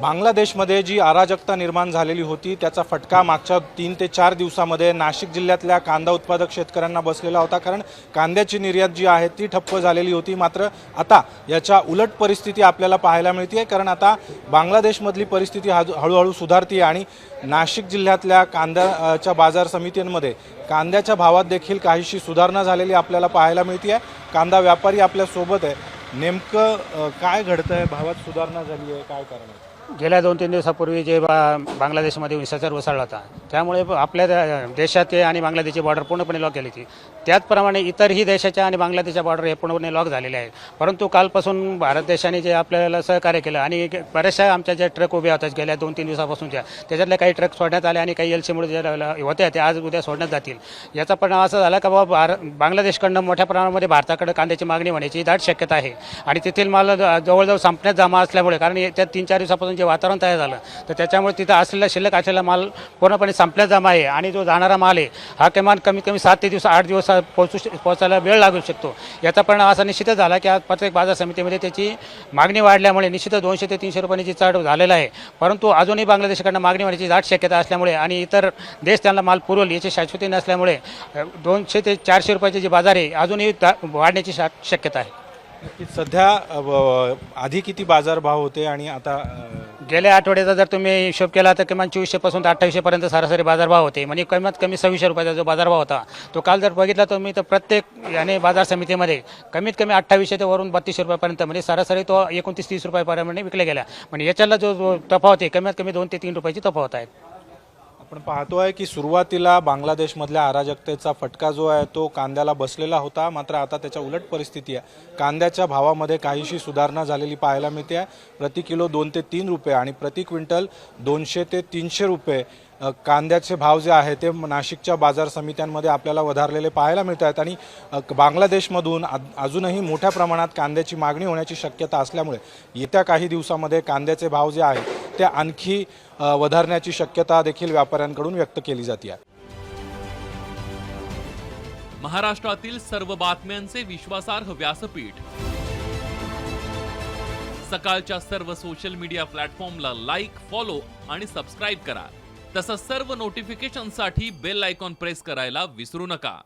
बांगलादेशमध्ये जी अराजकता निर्माण झालेली होती त्याचा फटका मागच्या तीन ते चार दिवसामध्ये नाशिक जिल्ह्यातल्या कांदा उत्पादक शेतकऱ्यांना बसलेला होता. कारण कांद्याची निर्यात जी आहे ती ठप्प झालेली होती. मात्र आता याच्या उलट परिस्थिती आपल्याला पाहायला मिळते कारण आता बांगलादेशमधली परिस्थिती हळूहळू सुधारते आणि नाशिक जिल्ह्यातल्या कांद्याच्या बाजार समित्यांमध्ये कांद्याच्या भावात देखील काहीशी सुधारणा झालेली आपल्याला पाहायला मिळते आहे कांदा व्यापारी आपल्यासोबत आहे. नेमकं काय घडतं आहे भावात सुधारणा झाली आहे काय कारण आहे? गेल्या दोन तीन दिवसापूर्वी जे बा बांगलादेशमध्ये हिंसाचार उसळला होता त्यामुळे आपल्या त्या आणि बांगलादेशची बॉर्डर पूर्णपणे लॉक केली होती. त्याचप्रमाणे इतरही देशाच्या आणि बांगलादेशच्या बॉर्डर हे पूर्णपणे लॉक झालेले आहेत. परंतु कालपासून भारत देशाने जे आपल्याला सहकार्य केलं आणि बऱ्याचशा आमच्या ज्या ट्रक उभ्या होत्या गेल्या दोन तीन दिवसापासून ज्या त्याच्यातल्या काही ट्रक सोडण्यात आले आणि काही एलसीमुळे ज्या होत्या त्या आज उद्या सोडण्यात जातील. याचा परिणाम असा झाला का बाबा भार बांगलादेशकडनं मोठ्या प्रमाणामध्ये भारताकडे कांद्याची मागणी होण्याची दाट शक्यता आहे. आणि तेथील माल जवळजवळ संपण्यात जमा असल्यामुळे कारण त्या तीन चार दिवसापासून जे वातावरण तयार झालं तर त्याच्यामुळे तिथं असलेला शिल्लक असलेला माल पूर्णपणे संपल्या जमा आहे आणि जो जाणारा माल आहे हा किमान कमीत कमी सात ते दिवस आठ दिवस पोहोचू श- पोहोचायला वेळ लागू शकतो. याचा परिणाम असा निश्चितच झाला की आज प्रत्येक बाजार समितीमध्ये त्याची मागणी वाढल्यामुळे निश्चितच दोनशे ते तीनशे रुपयांची चढ झालेला आहे. परंतु अजूनही बांगलादेशाकडनं मागणी होण्याची दाट शक्यता असल्यामुळे आणि इतर देश त्यांना माल पुरवल याची शाश्वती नसल्यामुळे दोनशे ते चारशे रुपयाचे जे बाजार आहे अजूनही वाढण्याची शा- शक्यता आहे. सध्या आधी किती बाजारभाव होते आणि आता गेल्या आठवड्याचा जर तुम्ही हिशोब केला तर किमान चोवीसशेपासून ते सरासरी बाजारभाव होते. म्हणजे कमीत कमी सव्वीसशे रुपयाचा जो बाजारभाव होता तो काल जर बघितला तुम्ही तर प्रत्येक याने बाजार समितीमध्ये कमीत कमी अठ्ठावीसशे ते वरून बत्तीसशे रुपयापर्यंत म्हणजे सरासरी तो एकोणतीस तीस रुपयापर्यंत विकले गेला म्हणजे याच्याला जो जो तफावत आहे कमीत कमी दोन ते तीन रुपयाची तफावत आहे. आपण पाहतोय की सुरुवातीला बांगलादेशमधल्या अराजकतेचा फटका जो आहे तो कांद्याला बसलेला होता. मात्र आता त्याच्या उलट परिस्थिती आहे. कांद्याच्या भावामध्ये काहीशी सुधारणा झालेली पाहायला मिळते. आहे प्रति किलो दोन ते तीन रुपये आणि प्रति क्विंटल दोनशे ते तीनशे रुपये कांद्याचे भाव जे आहे ते नाशिकच्या बाजार समित्यांमध्ये आपल्याला वधारलेले पाहायला मिळत आहेत. आणि बांगलादेशमधून अजूनही मोठ्या प्रमाणात कांद्याची मागणी होण्याची शक्यता असल्यामुळे येत्या काही दिवसामध्ये कांद्याचे भाव जे आहेत त्या आणखी वधारण्याची शक्यता देखील व्यापाऱ्यांकडून व्यक्त केली जाते. महाराष्ट्रातील सर्व बातम्यांचे विश्वासार्ह व्यासपीठ. सकाळच्या सर्व सोशल मीडिया प्लॅटफॉर्मला लाईक फॉलो आणि सबस्क्राईब करा. तसंच सर्व नोटिफिकेशनसाठी बेल आयकॉन प्रेस करायला विसरू नका.